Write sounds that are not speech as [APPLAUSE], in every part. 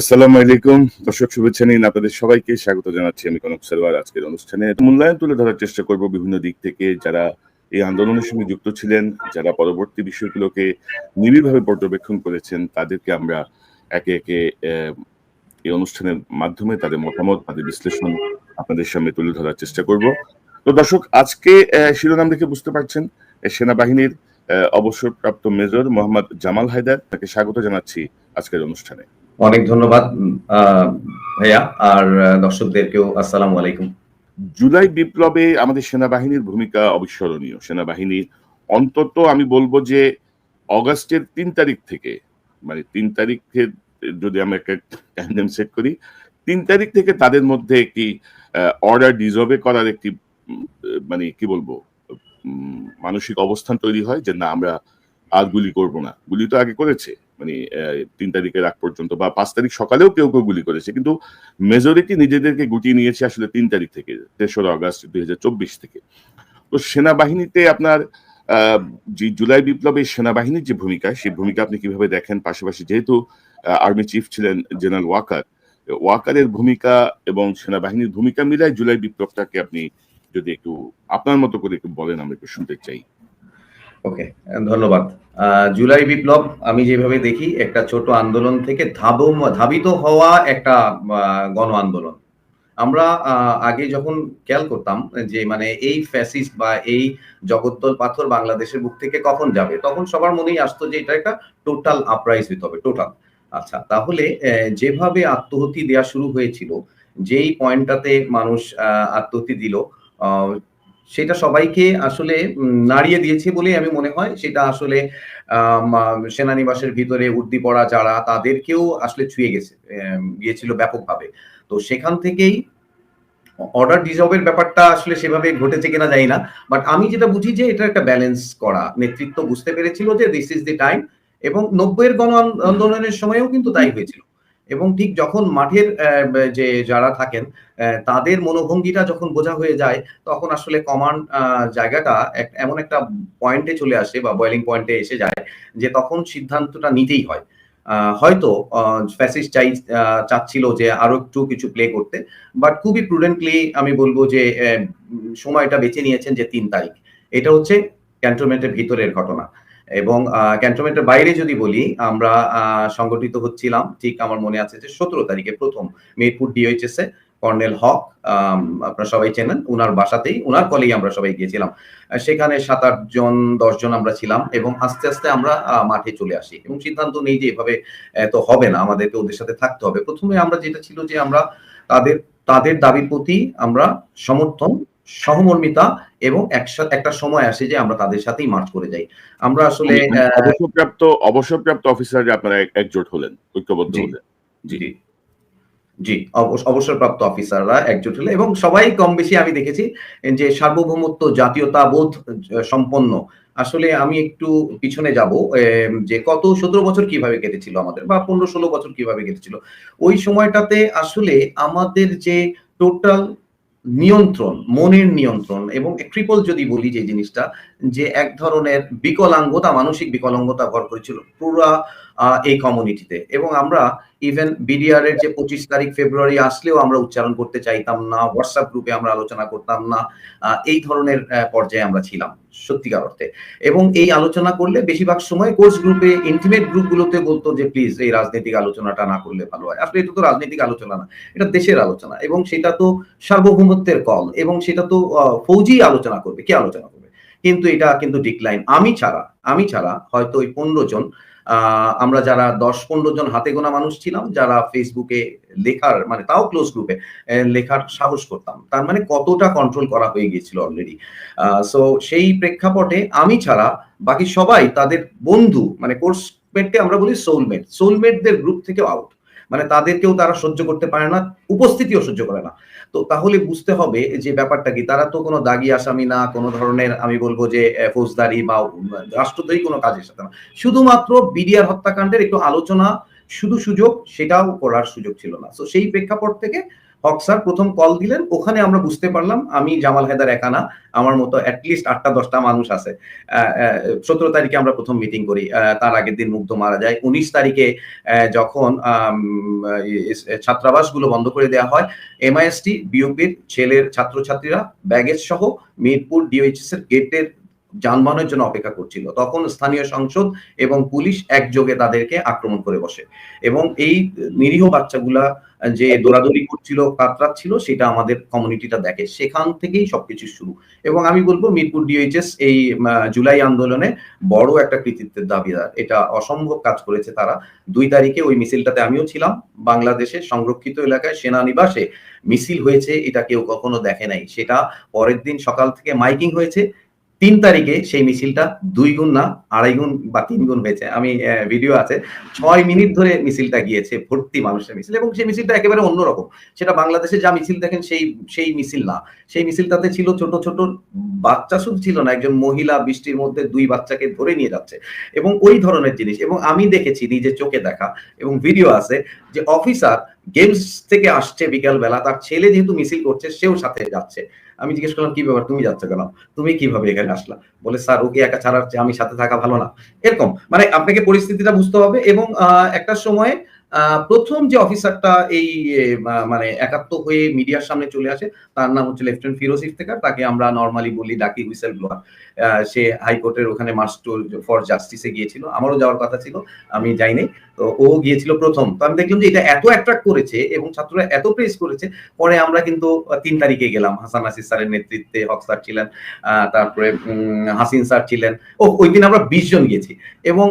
আসসালামু আলাইকুম। দর্শক, শুভেচ্ছা নিন আপনাদের সবাইকে। স্বাগত জানাচ্ছি আমি কনক সালওয়ার আজকের অনুষ্ঠানে। মূল্যায়ন তুলে ধরার চেষ্টা করব বিভিন্ন দিক থেকে। যারা এই আন্দোলনের সঙ্গে যুক্ত ছিলেন, যারা পরবর্তী বিষয়গুলোকে নিবিড়ভাবে পর্যবেক্ষণ করেছেন, তাদেরকে আমরা একে একে এই অনুষ্ঠানের মাধ্যমে তাদের মতামত, তাদের বিশ্লেষণ আপনাদের সামনে তুলে ধরার চেষ্টা করব। তো দর্শক, আজকে শিরোনাম দেখে বুঝতে পারছেন সেনাবাহিনীর অবসরপ্রাপ্ত মেজর মোহাম্মদ জামাল হায়দার। তাকে স্বাগত জানাচ্ছি আজকের অনুষ্ঠানে। অনেক ধন্যবাদ ভাইয়া। আর দর্শকদেরকেও আসসালামু আলাইকুম। জুলাই বিপ্লবে আমাদের সেনাবাহিনীর ভূমিকা অবিস্মরণীয়। সেনাবাহিনী অন্তত আমি বলব যে, অগাস্টের তিন তারিখ থেকে মানে তিন তারিখে যদি আমরা একটা সেট করি, তিন তারিখ থেকে তাদের মধ্যে একটি অর্ডার ডিজর্ভে করার একটি মানে কি বলব মানসিক অবস্থান তৈরি হয় যে, না, আমরা আর গুলি করব না। গুলি তো আগে করেছে। মানে তিন তারিখের আগ পর্যন্ত বা পাঁচ তারিখ সকালেও কেউ কেউ গুলি করেছে। কিন্তু মেজরিটি নিজেদেরকে গুটিয়ে নিয়েছে আসলে তিন তারিখ থেকে, তেসরা আগস্ট দুই থেকে। তো সেনাবাহিনীতে আপনার যে জুলাই বিপ্লবে সেনাবাহিনীর যে ভূমিকা, সেই ভূমিকা আপনি কীভাবে দেখেন? পাশাপাশি যেহেতু আর্মি চিফ ছিলেন জেনারেল ওয়াকার ওয়াকারের ভূমিকা এবং সেনাবাহিনীর ভূমিকা মিলায় জুলাই বিপ্লবটাকে আপনি যদি একটু আপনার মতো করে একটু বলেন, আমরা একটু শুনতে চাই। ওকে ধন্যবাদ। জুলাই বিপ্লব আমি যেভাবে দেখি, একটা ছোট আন্দোলন থেকে ধাব ধাবিত হওয়া একটা গণ আন্দোলন। আমরা আগে যখন খেয়াল করতাম যে মানে এই ফ্যাসিস্ট বা এই জগদ্দল পাথর বাংলাদেশের বুক থেকে কখন যাবে, তখন সবার মনেই আসতো যে, এটা একটা টোটাল আপরাইজ হতে হবে টোটাল আচ্ছা তাহলে যেভাবে আত্মহতি দেওয়া শুরু হয়েছিল, যেই পয়েন্টটাতে মানুষ আত্মহতি দিল সেটা সবাইকে আসলে নাড়িয়ে দিয়েছে বলে আমি মনে হয়। সেটা আসলে সেনানিবাসের ভিতরে উর্দি পড়া যারা, তাদেরকেও আসলে ছুঁয়ে গেছে গিয়েছিল ব্যাপকভাবে। তো সেখান থেকেই অর্ডার ডিজর্বের ব্যাপারটা আসলে সেভাবে ঘটেছে কিনা জানি না। বাট আমি যেটা বুঝি যে এটা একটা ব্যালেন্স করা। নেতৃত্ব বুঝতে পেরেছিল যে দিস ইজ দি টাইম এবং নব্বইয়ের গণ আন্দোলনের সময়ও কিন্তু তাই হয়েছিল। এবং ঠিক যখন মাঠের যে যারা থাকেন তাদের মনোভঙ্গিটা যখন বোঝা হয়ে যায়, তখন আসলে কমান্ড জায়গাটা এমন একটা পয়েন্টে চলে আসে বা বয়েলিং পয়েন্টে এসে যায় যে তখন সিদ্ধান্তটা নিতেই হয়। হয়তো ফ্যাসিস্ট চাই চাচ্ছিল যে আরও একটু কিছু প্লে করতে বাট খুবই প্রুডেন্টলি আমি বলব যে সময়টা বেছে নিয়েছেন যে তিন তারিখ। এটা হচ্ছে ক্যান্টনমেন্টের ভিতরের ঘটনা। এবং ক্যান্টনমেন্টের বাইরে যদি বলি, আমরা সংগঠিত হচ্ছিলাম, ঠিক আমার মনে আছে যে সতেরো তারিখে প্রথম মিরপুর ডিওএইচএস এ কর্নেল হক আপনারা সবাই চেনেন, উনার বাসাতেই, উনার কলেই আমরা সবাই গিয়েছিলাম। সেখানে সাত আট জন, দশ জন আমরা ছিলাম এবং আস্তে আস্তে আমরা মাঠে চলে আসি এবং সিদ্ধান্ত নেই যে এভাবে তো হবে না আমাদেরকে ওদের সাথে থাকতে হবে। প্রথমে আমরা যেটা ছিল যে আমরা তাদের তাদের দাবির প্রতি আমরা সমর্থন সহমর্মিতা এবং একসাথে একটা সময় আসে যে আমরা তাদের সাথেই মার্চ করে যাই। আমরা আসলে অবসরপ্রাপ্ত অবসরপ্রাপ্ত অফিসার আপনারা একজোট হলেন ঐক্যবদ্ধ। হলেন। জি। জি। জি অবস- অবসরপ্রাপ্ত অফিসাররা একজোট হলে এবং সবাই কম বেশি আমি দেখেছি যে সার্বভৌমত্ব জাতীয়তাবোধ সম্পন্ন। আসলে আমি একটু পিছনে যাব যে কত সতেরো বছর কীভাবে কেটেছিল আমাদের বা পনেরো ষোলো বছর কীভাবে কেটেছিল। ওই সময়টাতে আসলে আমাদের যে টোটাল নিয়ন্ত্রণ, মনের নিয়ন্ত্রণ এবং ট্রিপল যদি বলি যে জিনিসটা, যে এক ধরনের বিকলাঙ্গতা, মানসিক বিকলাঙ্গতা ভর করেছিল পুরা এই কমিউনিটিতে এবং আমরা ইভেন বিডিআর এর যে পঁচিশ তারিখ ফেব্রুয়ারি আসলেও আমরা উচ্চারণ করতে চাইতাম না হোয়াটসঅ্যাপ গ্রুপে আমরা আলোচনা করতাম না এই ধরনের পর্যায়ে আমরা ছিলাম সত্যিকার অর্থে। এবং এই আলোচনা করলে বেশিরভাগ সময় কোর্স গ্রুপে ইন্টিমেট গ্রুপগুলোতে বলতো যে প্লিজ এই রাজনৈতিক আলোচনাটা না করলে ভালো হয়। আসলে এটা তো রাজনৈতিক আলোচনা না এটা দেশের আলোচনা এবং সেটা তো সার্বভৌমত্বের কল এবং সেটা তো ফৌজি আলোচনা করবে। কে আলোচনা করবে? কিন্তু এটা কিন্তু ডিক্লাইন আমি ছাড়া আমি ছাড়া হয়তো ওই পনেরো জন আহ, আমরা যারা দশ পনেরো জন হাতে গোনা মানুষ ছিলাম, যারা ফেসবুকে লেখার মানে তাও ক্লোজ গ্রুপে লেখার সাহস করতাম। তার মানে কতটা কন্ট্রোল করা হয়ে গিয়েছিল অলরেডি সো সেই প্রেক্ষাপটে আমি ছাড়া বাকি সবাই তাদের বন্ধু মানে কোর্স মেটকে আমরা বলি সোলমেট সোলমেটদের গ্রুপ থেকে আউট মানে তাদেরকেও তারা সহ্য করতে পারে না, উপস্থিতিও সহ্য করে না। তো তাহলে বুঝতে হবে যে ব্যাপারটা কি, তারা তো কোনো দাগি আসামি না, কোনো ধরনের আমি বলব যে ফৌজদারি বা রাষ্ট্রদ্রোহী কোনো কাজের সাথে না। শুধুমাত্র বিডিআর হত্যাকাণ্ডের একটু আলোচনা, শুধু সুযোগ, সেটাও করার সুযোগ ছিল না। তো সেই প্রেক্ষাপট থেকে হক স্যার, প্রথম কল দিলেন, ওখানে আমরা বুঝতে পারলাম, আমি জামাল হায়দার একা না, আমার মতো অ্যাটলিস্ট আটটা, দশটা মানুষ আছে। সতেরো তারিখে আমরা প্রথম মিটিং করি তার আগের দিন মুগ্ধ মারা যায়। উনিশ তারিখে যখন ছাত্রাবাসগুলো বন্ধ করে দেওয়া হয় এমআইএসটি বিওপির ছেলের ছাত্রছাত্রীরা ব্যাগেজ সহ মিরপুর ডিওএইচএস এর গেটের যানবাহনের জন্য অপেক্ষা করছিল। তখন স্থানীয় সংসদ এবং পুলিশ একযোগে তাদেরকে আক্রমণ করে বসে। এবং এই নিরীহ বাচ্চাগুলা যে দৌড়াদৌড়ি করছিল, কাতরাচ্ছিল, সেটা আমাদের কমিউনিটিটা দেখে। সেখান থেকেই সবকিছু শুরু। এবং আমি বলব, মিরপুর ডিএইচএস এই জুলাই আন্দোলনে বড় একটা কৃতিত্বের দাবিদার এটা অসম্ভব কাজ করেছে তারা। দুই তারিখে ওই মিছিলটাতে আমিও ছিলাম। বাংলাদেশের সংরক্ষিত এলাকায় সেনানিবাসে মিছিল হয়েছে, এটা কেউ কখনো দেখে নাই। সেটা পরের দিন সকাল থেকে মাইকিং হয়েছে। তিন তারিখে সেই মিছিলটা দুই গুণ না, আড়াই গুণ বা তিন গুণ হয়েছে। আমি ভিডিও আছে। ছয় মিনিট ধরে মিছিলটা গিয়েছে, ভর্তি মানুষের মিছিল এবং সেই মিছিলটা একেবারে অন্যরকম। সেটা বাংলাদেশে যা মিছিল দেখেন সেই সেই মিছিল না। সেই মিছিলটাতে ছিল ছোট ছোট বাচ্চা শুধু ছিল না, একজন মহিলা বৃষ্টির মধ্যে দুই বাচ্চাকে ধরে নিয়ে যাচ্ছে। এবং ওই ধরনের জিনিস। এবং আমি দেখেছি নিজে চোখে দেখা এবং ভিডিও আছে যে অফিসার গেমস থেকে আসছে বিকাল বেলা তার ছেলে যেহেতু মিছিল করছে, সেও সাথে যাচ্ছে। আমি জিজ্ঞেস করলাম, কি ব্যাপার? তুমি যাচ্ছ কেন? তুমি কীভাবে এখানে আসলা? বলে, স্যার, ওকে একা ছাড়ার চেয়ে আমি সাথে থাকা ভালো না। এরকম মানে আপনাকে পরিস্থিতিটা বুঝতে হবে এবং একটা সময়ে প্রথম যে অফিসারটা এই মানে একাত্ম হয়ে মিডিয়ার সামনে চলে আসে, তার নাম হচ্ছে লেফটেন্যান্ট ফিরোজ ইফতেকার তাকে আমরা নর্মালি বলি ডাকি হুইসেল ব্লোয়ার। সে হাইকোর্টের ওখানে মার্চ ফর জাস্টিসে গিয়েছিল, আমারও যাওয়ার কথা ছিল, আমি যাইনি, তো ও গিয়েছিল প্রথম। তো আমি দেখলাম যে এটা এত অ্যাট্রাক্ট করেছে এবং ছাত্ররা এত প্রেস করেছে, পরে আমরা কিন্তু তিন তারিখে গেলাম, হাসান নাসির স্যারের নেতৃত্বে হক স্যার ছিলেন তারপরে হাসিন স্যার ছিলেন ও ওই দিন আমরা বিশ জন গেছি এবং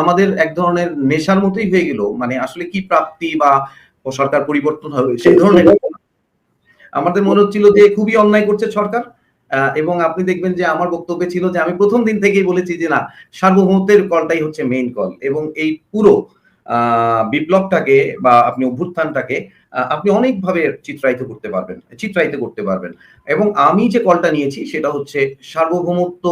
আমাদের এক ধরনের নেশার মতোই হয়ে গেল মানে আসলে কি প্রাপ্তি বা সরকার পরিবর্তন হবে? সেই ধরনের [LAUGHS] আমাদের মনে হচ্ছিল যে খুবই অন্যায় করছে সরকার এবং আপনি দেখবেন যে আমার বক্তব্য ছিল যে আমি প্রথম দিন থেকেই বলেছি যে না সার্বভৌমত্বের কলটাই হচ্ছে মেইন কল এবং এই পুরো বিপ্লবটাকে বা আপনি অভ্যুত্থানটাকে আপনি অনেকভাবে চিত্রায়িত করতে পারবেন চিত্রায়িত করতে পারবেন। এবং আমি যে কলটা নিয়েছি সেটা হচ্ছে সার্বভৌমত্ব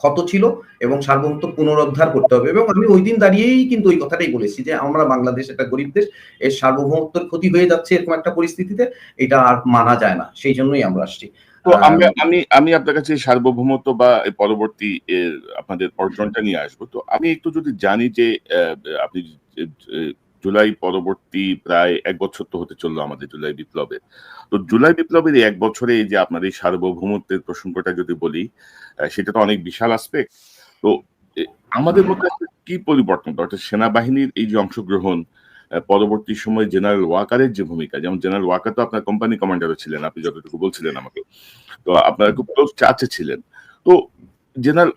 ক্ষত ছিল এবং সার্বভৌমত্ব পুনরুদ্ধার করতে হবে। এবং আমি ওই দিন দাঁড়িয়েই কিন্তু ওই কথাটাই বলেছি যে আমরা বাংলাদেশ একটা গরিব দেশ এর সার্বভৌমত্বের ক্ষতি হয়ে যাচ্ছে এরকম একটা পরিস্থিতিতে এটা আর মানা যায় না। সেই জন্যই আমরা আসছি। তো আমি আমি আমি আপনার কাছে সার্বভৌমত্ব বা পরবর্তী আপনাদের অর্জনটা নিয়ে আসব। তো আমি একটু যদি জানি যে আপনি জুলাই পরবর্তী প্রায় এক বছর তো হতে চলল আমাদের জুলাই বিপ্লবের তো জুলাই বিপ্লবের এই এক বছরে এই যে আপনার এই সার্বভৌমত্বের প্রসঙ্গটা যদি বলি সেটা তো অনেক বিশাল আসপেক্ট তো আমাদের মধ্যে কি পরিবর্তন অর্থাৎ সেনাবাহিনীর এই যে অংশগ্রহণ পরবর্তী সময় জেনারেল ওয়াকারের যে ভূমিকা, যেমন জেনারেল ওয়াকার তো আপনার কোম্পানি কমান্ডারও ছিলেন, আপনি যতটুকু বলছিলেন আমাকে। তো আপনারা খুব ক্লোজ চাচে ছিলেন। তো জেনারেল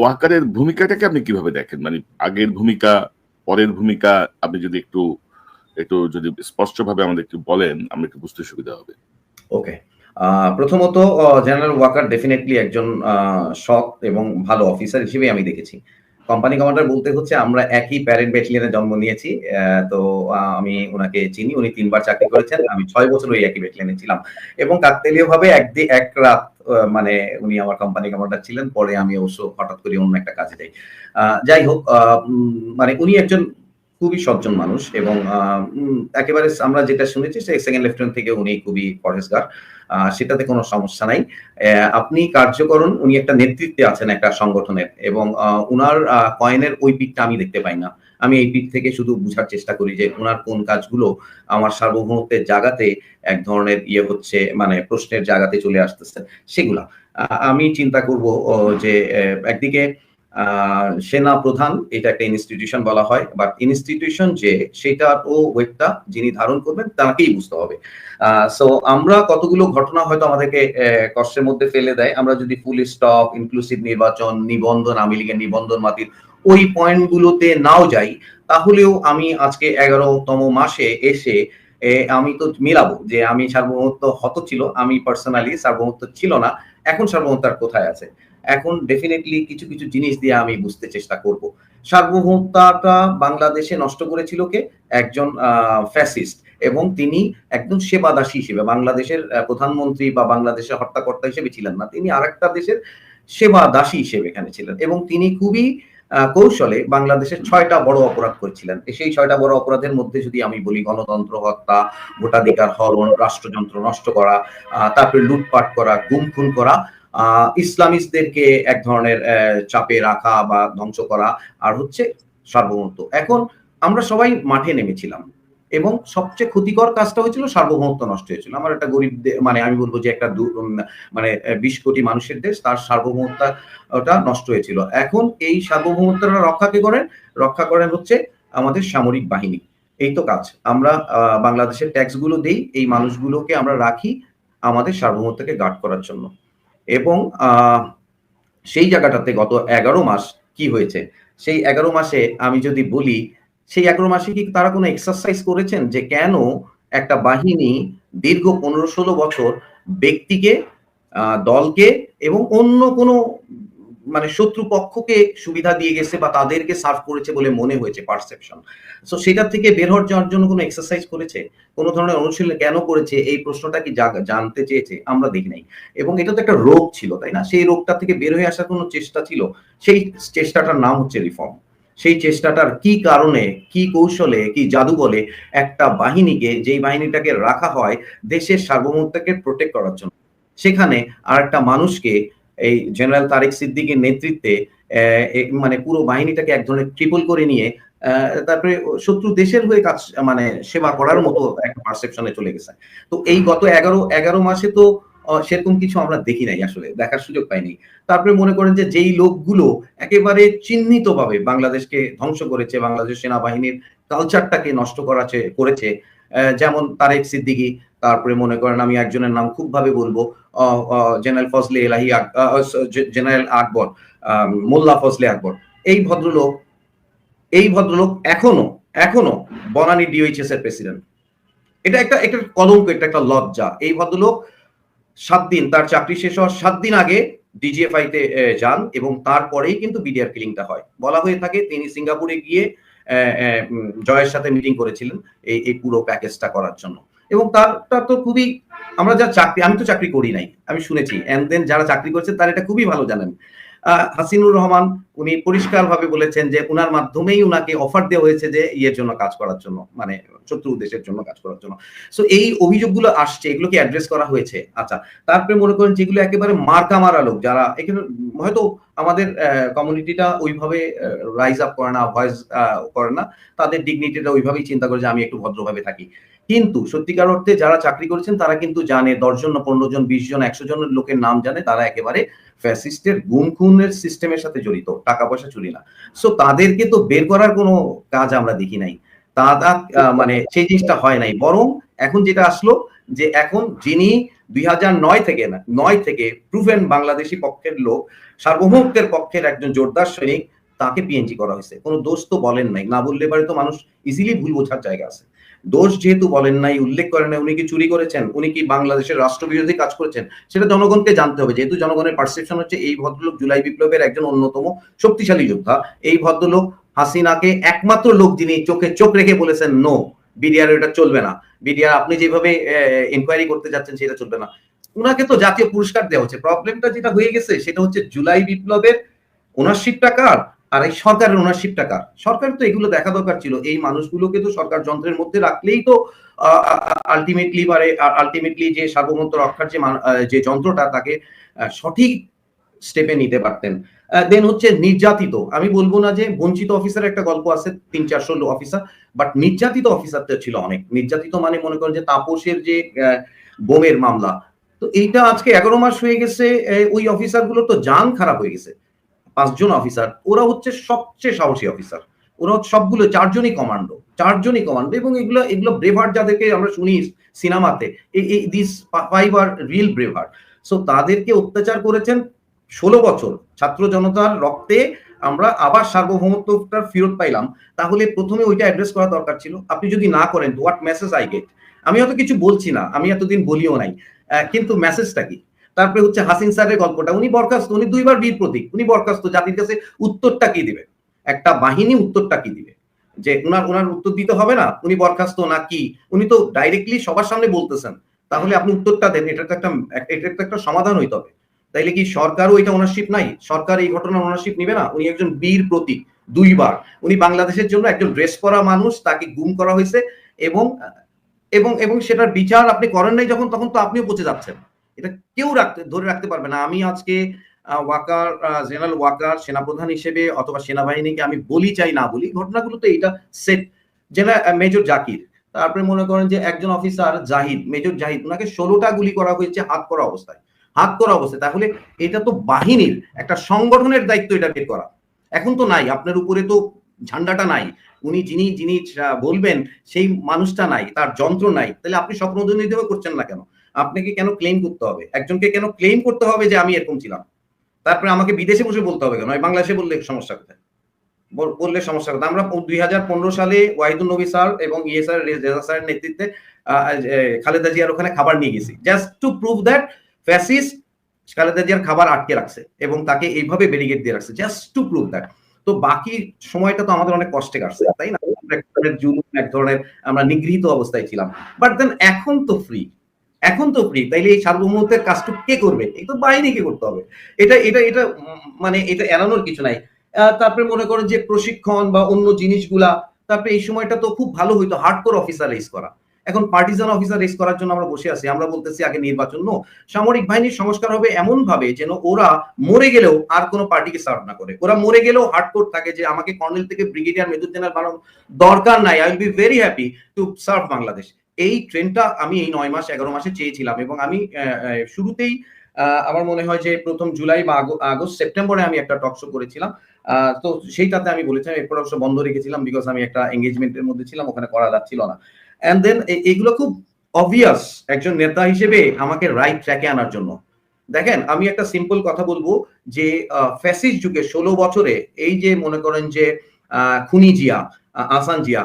ওয়াকারের ভূমিকাটাকে আপনি কীভাবে দেখেন? মানে আগের ভূমিকা পরের ভূমিকা আপনি যদি একটু একটু যদি স্পষ্টভাবে আমাদের একটু বলেন, আমরা একটু বুঝতে সুবিধা হবে। ওকে। প্রথমত জেনারেল ওয়াকার ডেফিনেটলি একজন সৎ এবং ভালো অফিসার হিসেবে আমি দেখেছি। কোম্পানি কমান্ডার বলতে হচ্ছে, আমরা একই প্যারেন্ট ব্যাটালিয়নে জন্ম নিয়েছি তো আমি ওনাকে চিনি, উনি তিনবার চাকরি করেছেন, আমি ছয় বছর ওই একই ব্যাটালিয়নে ছিলাম। এবং কাকতালীয় ভাবে একদিন এক রাত মানে উনি আমার কোম্পানি কমান্ডার ছিলেন, পরে আমি অবশ্য হঠাৎ করে অন্য একটা কাজে যাই। যাই হোক মানে উনি একজন খুবই সজ্জন মানুষ এবং একেবারে আমরা যেটা শুনেছি সেই সেকেন্ড লেফটেন্ট থেকে উনি খুবই পরেশগার সেটাতে কোনো সমস্যা নাই। আপনি কার্যকরণ, উনি একটা নেতৃত্বে আছেন একটা সংগঠনের এবং উনার কয়েনের ওই পিকটা আমি দেখতে পাই না। আমি এই পিক থেকে শুধু বুঝার চেষ্টা করি যে ওনার কোন কাজগুলো আমার সার্বভৌমত্বের জায়গাতে এক ধরনের ইয়ে হচ্ছে মানে প্রশ্নের জায়গাতে চলে আসতেছে। সেগুলা। আমি চিন্তা করব যে একদিকে সেনা প্রধান, এটা একটা ইনস্টিটিউশন বলা হয় বাট ইনস্টিটিউশন যে, সেটার ও ওয়েটটা যিনি ধারণ করবেন, তাকেই বুঝতে হবে। সো আমরা কতগুলো ঘটনা হয়তো আমাদেরকে কষ্টের মধ্যে ফেলে দেয়। আমরা যদি ফুল স্টপ ইনক্লুসিভ নির্বাচন, নিবন্ধন, আওয়ামী লীগের নিবন্ধন মাতির ওই পয়েন্টগুলোতে নাও যাই তাহলেও আমি আজকে এগারোতম মাসে এসে আমি তো মিলাবো যে আমি সার্বভৌমত্ব হত ছিল আমি পার্সোনালি সার্বভৌমত্ব ছিল না এখন সার্বভৌমত্ব কোথায় আছে? এখন ডেফিনেটলি কিছু কিছু জিনিস দিয়ে আমি বুঝতে চেষ্টা করব। সার্বভৌমত্বটা বাংলাদেশে নষ্ট করেছিল কে? একজন ফ্যাসিস্ট এবং তিনি একদম সেবাদাসী হিসেবে বাংলাদেশের প্রধানমন্ত্রী বা বাংলাদেশের হত্যাকর্তা হিসেবে ছিলেন না তিনি আরেকটা দেশের সেবা দাসী হিসেবে এখানে ছিলেন এবং তিনি খুবই আহ, কৌশলে বাংলাদেশের ছয়টা বড় অপরাধ করেছিলেন। সেই ছয়টা বড় অপরাধের মধ্যে যদি আমি বলি গণতন্ত্র হত্যা ভোটাধিকার হরণ রাষ্ট্রযন্ত্র নষ্ট করা তারপরে লুটপাট করা গুম খুন করা আহ, ইসলামিস্টদেরকে এক ধরনের চাপে রাখা বা ধ্বংস করা আর হচ্ছে সার্বভৌমত্ব। এখন আমরা সবাই মাঠে নেমেছিলাম। এবং সবচেয়ে ক্ষতিকর কাজটা হয়েছিল সার্বভৌমত্ব নষ্ট হয়েছিল। আমার একটা গরিব মানে আমি বলব যে একটা মানে বিশ কোটি মানুষের দেশ, তার সার্বভৌমত্বটা নষ্ট হয়েছিল। এখন এই সার্বভৌমত্বটা রক্ষা কে করেন? রক্ষা করেন হচ্ছে আমাদের সামরিক বাহিনী। এই তো কাজ। আমরা বাংলাদেশের ট্যাক্সগুলো দেই, এই মানুষগুলোকে আমরা রাখি আমাদের সার্বভৌমত্বকে গার্ড করার জন্য। এবং সেই জায়গাটাতে গত এগারো মাস কি হয়েছে? সেই এগারো মাসে আমি যদি বলি সেই এগারো মাসে কি তারা কোনো এক্সারসাইজ করেছেন যে কেন একটা বাহিনী দীর্ঘ পনেরো ষোলো বছর ব্যক্তিকে দলকে এবং অন্য কোনো মানে শত্রু পক্ষকে সুবিধা দিয়ে গেছে বা তাদেরকে সার্ভ করেছে বলে মনে হয়েছে পারসেপশন সো সেটা থেকে বের হওয়ার যাওয়ার জন্য কোনো এক্সারসাইজ করেছে? কোনো ধরনের অনুশীলন কেন করেছে? এই প্রশ্নটা কি জানতে চেয়েছে? আমরা দেখি নাই। এবং এটা তো একটা রোগ ছিল, তাই না? সেই রোগটা থেকে বের হয়ে আসার কোনো চেষ্টা ছিল? সেই চেষ্টাটার নাম হচ্ছে রিফর্ম সেই চেষ্টাটার কি কারণে, কি কৌশলে, কি জাদু বলে একটা বাহিনীকে, যেই বাহিনীটাকে রাখা হয় দেশের সার্বভৌমত্বকে প্রোটেক্ট করার জন্য? সেখানে আর একটা মানুষকে, এই জেনারেল তারেক সিদ্দিকের নেতৃত্বে মানে পুরো বাহিনীটাকে এক ধরনের ট্রিপল করে নিয়ে তারপরে শত্রু দেশের হয়ে কাজ মানে সেবা করার মতো একটা পারসেপশনে চলে গেছে। তো এই গত এগারো এগারো মাসে তো সেরকম কিছু আমরা দেখি নাই আসলে, দেখার সুযোগ পাইনি। তারপরে মনে করেন যে যেই লোকগুলো একেবারে চিহ্নিতভাবে বাংলাদেশকে ধ্বংস করেছে বাংলাদেশ সেনাবাহিনীর কালচারটাকে নষ্ট করাছে, করেছে যেমন তারেক সিদ্দিকি, তারপরে মনে করেন আমি একজনের নাম খুব ভাবে বলব জেনারেল ফজলে এলাহি জেনারেল আকবর মোল্লা ফজলে আকবর। এই ভদ্রলোক এই ভদ্রলোক এখনও এখনও বনানী ডিওইচএস এর প্রেসিডেন্ট এটা একটা একটা কলঙ্ক, এটা একটা লজ্জা। এই ভদ্রলোক সাত দিন, তার চাকরি শেষ হওয়ার সাত দিন আগে ডিজিএফআই তে যান এবং তারপরেই কিন্তু বিডিআর কিলিংটা হয়। বলা হয়ে থাকে তিনি সিঙ্গাপুরে গিয়ে জয়ের সাথে মিটিং করেছিলেন এই এই পুরো প্যাকেজটা করার জন্য। এবং তার তো খুবই, আমরা যা চাকরি, আমি তো চাকরি করি নাই, আমি শুনেছি। অ্যান্ড দেন যারা চাকরি করছে তার এটা খুবই ভালো জানেন। হাসিনুর রহমান উনি পরিষ্কারভাবে বলেছেন যে উনার মাধ্যমেই উনাকে অফার দেওয়া হয়েছে যে ইয়ের জন্য কাজ করার জন্য মানে শত্রু উদ্দেশ্যের জন্য কাজ করার জন্য। সো এই অভিযোগগুলো আসছে এগুলো কি অ্যাড্রেস করা হয়েছে। আচ্ছা তারপরে মনে করেন যেগুলো একেবারে মার্কা মারা লোক, যারা এখানে হয়তো আমাদের কমিউনিটিটা ওইভাবে রাইজ আপ করে না ভয়েস করে না, তাদের ডিগনিটিটা ওইভাবেই চিন্তা করে যে আমি একটু ভদ্রভাবে থাকি। কিন্তু সত্যিকার অর্থে যারা চাকরি করেছেন তারা কিন্তু জানে দশজন পনেরো জন বিশ জন একশো জনের লোকের নাম জানে তারা একেবারে ফ্যাসিস্টের গুম খুনের সিস্টেমের সাথে জড়িত টাকা পয়সা চুরি না। সো তাদেরকে তো বের করার কোনো কাজ আমরা দেখি নাই। তা তা, মানে সেই জিনিসটা হয় নাই। বরং এখন যেটা আসলো যে এখন যিনি দুই নয় থেকে না নয় থেকে প্রুভেন বাংলাদেশি পক্ষের লোক সার্বভৌমত্বের পক্ষের একজন জোরদার সৈনিক তাকে পিএনজি করা হয়েছে। কোনো দোষ তো বলেন নাই। না বললে পারে তো মানুষ ইজিলি ভুল বোঝার জায়গা আছে। দোষ যেহেতু বলেন নাই, উল্লেখ করেন উনি কি চুরি করেছেন? উনি কি বাংলাদেশের রাষ্ট্রবিরোধী কাজ করেছেন? সেটা জনগণকে জানতে হবে। যেহেতু জনগণের পারসেপশন হচ্ছে এই ভদ্রলোক জুলাই বিপ্লবের একজন অন্যতম শক্তিশালী যোদ্ধা। এই ভদ্রলোক হাসিনাকে একমাত্র লোক যিনি চোখে চোখ রেখে বলেছেন নো বিডিআর এটা চলবে না। বিডিআর আপনি যেভাবে ইনকোয়ারি করতে যাচ্ছেন, সেটা চলবে না। উনাকে তো জাতীয় পুরস্কার দেওয়া হচ্ছে। প্রবলেমটা যেটা হয়ে গেছে, সেটা হচ্ছে জুলাই বিপ্লবের ওনারশিপটা কার? আর এই সরকারের ওনারশিপটা কার? সরকার তো এগুলো দেখা দরকার ছিল। এই মানুষগুলোকে তো সরকার যন্ত্রের মধ্যে রাখলেই তো আলটিমেটলি পারে আলটিমেটলি যে সার্বভৌমত্ব রক্ষার যে যে যন্ত্রটা তাকে সঠিক স্টেপে নিতে পারতেন। দেন হচ্ছে নির্যাতিত। আমি বলব না যে বঞ্চিত অফিসার একটা গল্প আছে তিন চারশো অফিসার বাট নির্যাতিত অফিসার তো ছিল অনেক। নির্যাতিত মানে মনে করেন যে তাপসের যে বোমের মামলা। তো এইটা আজকে এগারো মাস হয়ে গেছে ওই অফিসারগুলো তো যান খারাপ হয়ে গেছে। পাঁচজন অফিসার, ওরা হচ্ছে সবচেয়ে সাহসী অফিসার। ওরা হচ্ছে সবগুলো চারজনই কমান্ডো চারজনই কমান্ডো এবং এগুলো এগুলো ব্রেভার যাদেরকে আমরা শুনি সিনেমাতে this five are real braver so তাদেরকে অত্যাচার করেছেন ষোলো বছর ছাত্র জনতার রক্তে। আমরা আবার সার্বভৌমত্বটা ফেরত পাইলাম। তাহলে প্রথমে ওইটা অ্যাড্রেস করা দরকার ছিল। আপনি যদি না করেন হোয়াট মেসেজ আই গেট আমি হয়তো কিছু বলছি না, আমি এতদিন বলিও নাই। কিন্তু মেসেজটা কি? তারপরে হচ্ছে হাসিন স্যারের গল্পটা। উনি বরখাস্ত, উনি দুইবার বীর প্রতীক, উনি বরখাস্ত। জাতির কাছে উত্তরটা কি দিবে একটা বাহিনী উত্তরটা কি দিবে? যে উনার উনার উত্তর দিতে হবে না, উনি বরখাস্ত না কি? উনি তো ডাইরেক্টলি সবার সামনে বলতেছেন। তাহলে আপনি উত্তরটা দেন এটা তো একটা এটা তো একটা সমাধান হইতে হবে। তাইলে কি সরকারও এটা ওনারশিপ নাই? সরকার এই ঘটনার ওনারশিপ নিবে না? উনি একজন বীর প্রতীক, দুইবার। উনি বাংলাদেশের জন্য একজন ড্রেস করা মানুষ, তাকে গুম করা হয়েছে এবং এবং এবং সেটার বিচার আপনি করেন নাই যখন, তখন তো আপনিও পচে যাচ্ছেন। এটা কেউ রাখতে, ধরে রাখতে পারবে না। আমি আজকে ওয়াকার জেনারেল ওয়াকার, সেনাপ্রধান হিসেবে অথবা সেনাবাহিনীকে আমি বলি চাই, না বলি ঘটনাগুলো তো এইটা সেট জেনা মেজর জাকির, তারপরে মনে করেন যে একজন অফিসার জাহিদ, মেজর জাহিদ ওনাকে ষোলোটা গুলি করা হয়েছে হাত করা অবস্থায়। হাত করা অবস্থায়, তাহলে এটা তো বাহিনীর একটা সংগঠনের দায়িত্ব এটা বের করা। এখন তো নাই, আপনার উপরে তো ঝান্ডাটা নাই। উনি যিনি যিনি বলবেন, সেই মানুষটা নাই, তার যন্ত্র নাই। তাহলে আপনি স্বপ্নদনীদেহ করছেন না কেন? আপনাকে কেন ক্লেম করতে হবে? একজনকে কেন ক্লেম করতে হবে যে আমি এরকম ছিলাম? তারপরে আমাকে বিদেশে বসে বলতে হবে কেন? বাংলাদেশে বললে সমস্যা কোথায়? বললে সমস্যা কোথায়? আমরা দুই হাজার পনেরো সালে ওয়াহিদুল নবী স্যার এবং ইএসআর রেজা স্যারের নেতৃত্বে খালেদা জিয়ার ওখানে খাবার নিয়ে গেছি। Just to prove that fascist Khaleda জিয়ার খাবার আটকে রাখছে এবং তাকে এইভাবে ব্যারিকেড দিয়ে রাখছে। জাস্ট টু প্রুভ দ্যাট তো বাকি সময়টা তো আমাদের অনেক কষ্টে কাটছে, তাই না? এক ধরনের আমরা নিগৃহীত অবস্থায় ছিলাম। বাট দেন এখন তো ফ্রি এখন তো ফ্রি তাইলে এই সার্বভৌমত্বের কাজটুকু কে করবে? এই তো বাহিনীকে করতে হবে। এটা এটা এটা মানে এটা এড়ানোর কিছু নাই। তারপরে মনে করেন যে প্রশিক্ষণ বা অন্য জিনিসগুলা, তারপরে এই সময়টা তো খুব ভালো হইতো হার্ডকোর অফিসার রেস করা। এখন পার্টিজান অফিসার রেস করার জন্য আমরা বসে আছি। আমরা বলতেছি আগে নির্বাচন নো সামরিক বাহিনীর সংস্কার হবে এমন ভাবে যেন ওরা মরে গেলেও আর কোনো পার্টিকে সার্ভ না করে। ওরা মরে গেলেও হার্ড হার্ডকোর থাকে যে আমাকে কর্নেল থেকে ব্রিগেডিয়ার মেজর জেনারেল বানানো দরকার নাই। I will be very happy to serve Bangladesh এই ট্রেনটা আমি এই নয় মাস, এগারো মাসে চেয়েছিলাম এবং আমি শুরুতেই আমার মনে হয় যে প্রথম জুলাই বা আগস্ট, সেপ্টেম্বরে আমি একটা টক শো করেছিলাম। তো সেইটাতে আমি বলেছিলাম, এরপর অবশ্য বন্ধ রেখেছিলাম বিকজ আমি একটা এঙ্গেজমেন্টের মধ্যে ছিলাম, ওখানে করা যাচ্ছিল না। অ্যান্ড দেন এগুলো খুব অবভিয়াস একজন নেতা হিসেবে আমাকে রাইট ট্র্যাকে আনার জন্য। দেখেন, আমি একটা সিম্পল কথা বলব যে ফ্যাসিস যুগে ষোলো বছরে এই যে মনে করেন যে খুনি জিয়া আসান জিয়া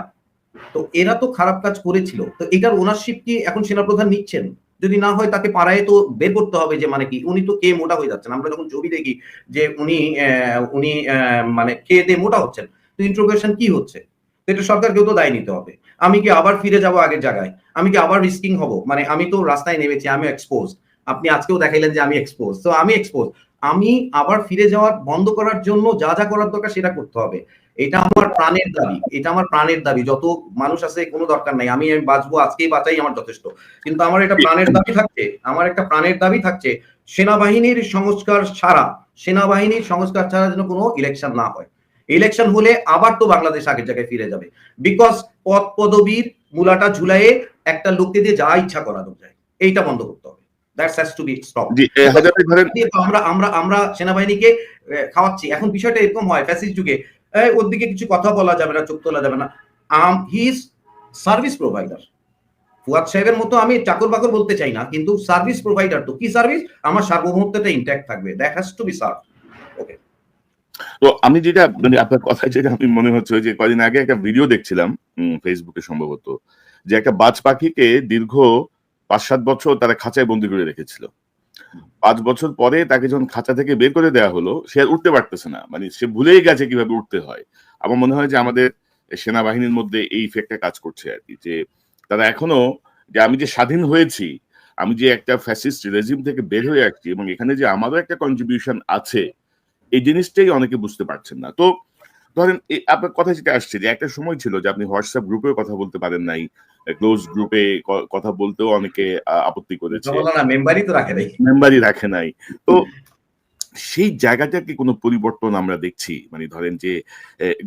তো এরা তো খারাপ কাজ করেছিল। তো এটার ওনারশিপ কি এখন সেনাপ্রধান নিচ্ছেন? যদি না হয় তাকে পাড়ায় তো বের করতে হবে যে মানে কি? উনি তো কে মোটা হয়ে যাচ্ছেন। আমরা যখন ছবি দেখি যে উনি উনি মানে খেয়ে দিয়ে মোটা হচ্ছেন, তো ইন্ট্রোগেশন কি হচ্ছে? এটা সরকারকেও তো দায় নিতে হবে। আমি কি আবার ফিরে যাব আগের জায়গায়? আমি কি আবার রিস্কিং হব? মানে আমি তো রাস্তায় নেমেছি, আমি এক্সপোজ আপনি আজকেও দেখাইলেন যে আমি এক্সপোজ তো আমি এক্সপোজ আমি আবার ফিরে যাওয়ার, বন্ধ করার জন্য যা যা করার দরকার সেটা করতে হবে। এটা আমার প্রাণের দাবি, এটা আমার প্রাণের দাবি। যত মানুষ আছে কোনো দরকার নাই, আমি বাঁচবো, আজকেই বাঁচাই আমার যথেষ্ট। কিন্তু আমার এটা প্রাণের দাবি থাকছে, আমার একটা প্রাণের দাবি থাকছে, সেনাবাহিনীর সংস্কার ছাড়া, সেনাবাহিনীর সংস্কার ছাড়া যেন কোনো ইলেকশন না হয়। ইলেকশন হলে আবার তো বাংলাদেশ আগের জায়গায় ফিরে যাবে। বিকজ পদ পদবীর মূলাটা ঝুলাইয়ে একটা লোককে দিয়ে যা ইচ্ছা করানো যায়, এইটা বন্ধ করতে হবে। That's has to be stop জি এ, হাজারে ধরেন দিয়ে তো আমরা আমরা আমরা সেনাবাহিনীকে খাওয়াচ্ছি। এখন বিষয়টা এরকম হয় ফ্যাসিস্ট যুগে ওর দিকে কিছু কথা বলা যাবে না চোখ তোলা যাবে না। He is service provider Fuad সাহেবের মতো আমি চাকর বাকর বলতে চাই না কিন্তু সার্ভিস প্রোভাইডার তো। কি সার্ভিস আমার সার্বভৌমত্বটা ইন্ট্যাক্ট থাকবে। That has to be serve okay তো আমি যেটা মানে আপনার কথায় যেটা আমি মনে হচ্ছে যে কদিন আগে একটা ভিডিও দেখছিলাম ফেসবুকে সম্ভবত যে একটা বাজ পাখিকে দীর্ঘ পাঁচ সাত বছর তারা খাঁচায় বন্দি করে রেখেছিল। পাঁচ বছর পরে তাকে যখন খাঁচা থেকে বের করে দেওয়া হলো, সে আর উঠতে পারতেছে না। মানে সে ভুলেই গেছে কীভাবে উঠতে হয়। আমার মনে হয় যে আমাদের সেনাবাহিনীর মধ্যে এই ইফেক্টটা কাজ করছে আর কি। যে তারা এখনও যে আমি যে স্বাধীন হয়েছি, আমি যে একটা ফ্যাসিস্ট রেজিম থেকে বের হয়ে আসছি এবং এখানে যে আমারও একটা কন্ট্রিবিউশন আছে, এই জিনিসটাই অনেকে বুঝতে পারছেন না। তো ধরেন আপনার কথা যেটা আসছে যে একটা সময় ছিল যে আপনি হোয়াটসঅ্যাপ গ্রুপেও কথা বলতে পারেন নাই ক্লোজ গ্রুপে কথা বলতেও অনেকে আপত্তি করেছে। মেম্বারই তো রাখে নাই। মেম্বারই রাখে নাই। তো সেই জায়গাটা কি কোনো পরিবর্তন আমরা দেখছি? মানে ধরেন যে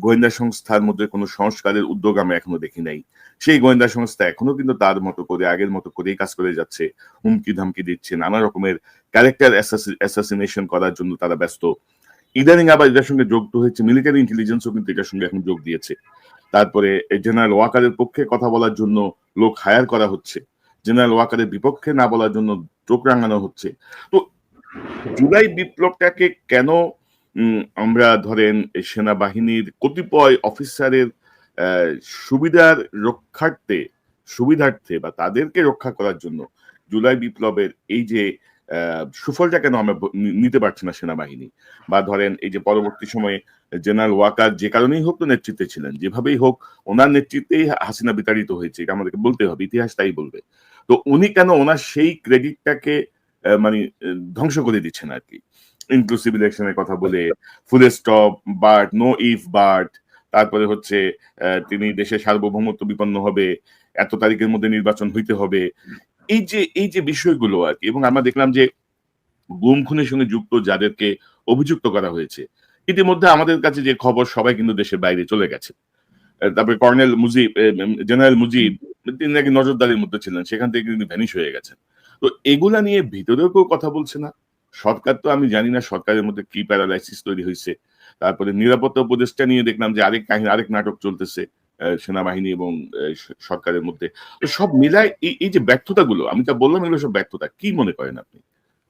গোয়েন্দা সংস্থার মধ্যে কোনো সংস্কারের উদ্যোগ আমরা এখনও দেখি নাই। সেই গোয়েন্দা সংস্থা এখনও কিন্তু তার মতো করে আগের মতো করেই কাজ করে যাচ্ছে। হুমকি ধামকি দিচ্ছে নানা রকমের ক্যারেক্টার অ্যাসাসিনেশন করার জন্য তারা ব্যস্ত। ইদানিং আবার এটার সঙ্গে যুক্ত হয়েছে মিলিটারি ইন্টেলিজেন্সও কিন্তু এটার সঙ্গে এখন যোগ দিয়েছে। তারপরে জেনারেল ওয়াকারের পক্ষে কথা বলার জন্য লোক হায়ার করা হচ্ছে। জেনারেল ওয়াকারের বিপক্ষে না বলার জন্য চোখ রাঙানো হচ্ছে। তো জুলাই বিপ্লবটাকে কেন আমরা ধরেন সেনাবাহিনীর কতিপয় অফিসারের সুবিধার রক্ষার্থে, সুবিধার্থে বা তাদেরকে রক্ষা করার জন্য জুলাই বিপ্লবের এই যে সুফলটা কেন আমরা নিতে পারছি না সেনাবাহিনী? বা ধরেন এই যে পরবর্তী সময়ে জেনারেল ওয়াকার যে কারণেই হোক তো নেতৃত্বে ছিলেন, যেভাবেই হোক ওনার নেতৃত্বেই হাসিনা বিতাড়িত হয়েছে, এটা আমাদেরকে বলতে হবে, ইতিহাস তাই বলবে। তো উনি কেন ওনার সেই ক্রেডিটটাকে মানে ধ্বংস করে দিচ্ছেন আর কি? ইনক্লুসিভ ইলেকশনের কথা বলে full stop but no if but তারপরে হচ্ছে তিনি দেশের সার্বভৌমত্ব বিপন্ন হবে, এত তারিখের মধ্যে নির্বাচন হইতে হবে। এই যে এই যে বিষয়গুলো আর কি, এবং আমরা দেখলাম যে গুম খুনের সঙ্গে যুক্ত যাদেরকে অভিযুক্ত করা হয়েছে, ইতিমধ্যে আমাদের কাছে যে খবর সবাই কিন্তু দেশের বাইরে চলে গেছে। তারপরে কর্নেল মুজিব জেনারেল মুজিব, তিনি নাকি নজরদারির মধ্যে ছিলেন, সেখান থেকে কিন্তু ভ্যানিশ হয়ে গেছেন। তো এগুলা নিয়ে ভিতরেও কেউ কথা বলছে না। সরকার তো আমি জানি না সরকারের মধ্যে কি প্যারালাইসিস তৈরি হয়েছে তারপরে নিরাপত্তা উপদেষ্টা নিয়ে দেখলাম যে আরেক কাহিনী, আরেক নাটক চলতেছে। সেনাবাহিনী এবং সরকারের মধ্যে। সব মিলায় এই যে ব্যর্থতাগুলো, আমি যা বললাম এগুলো সব ব্যর্থতা। কি মনে করেন আপনি?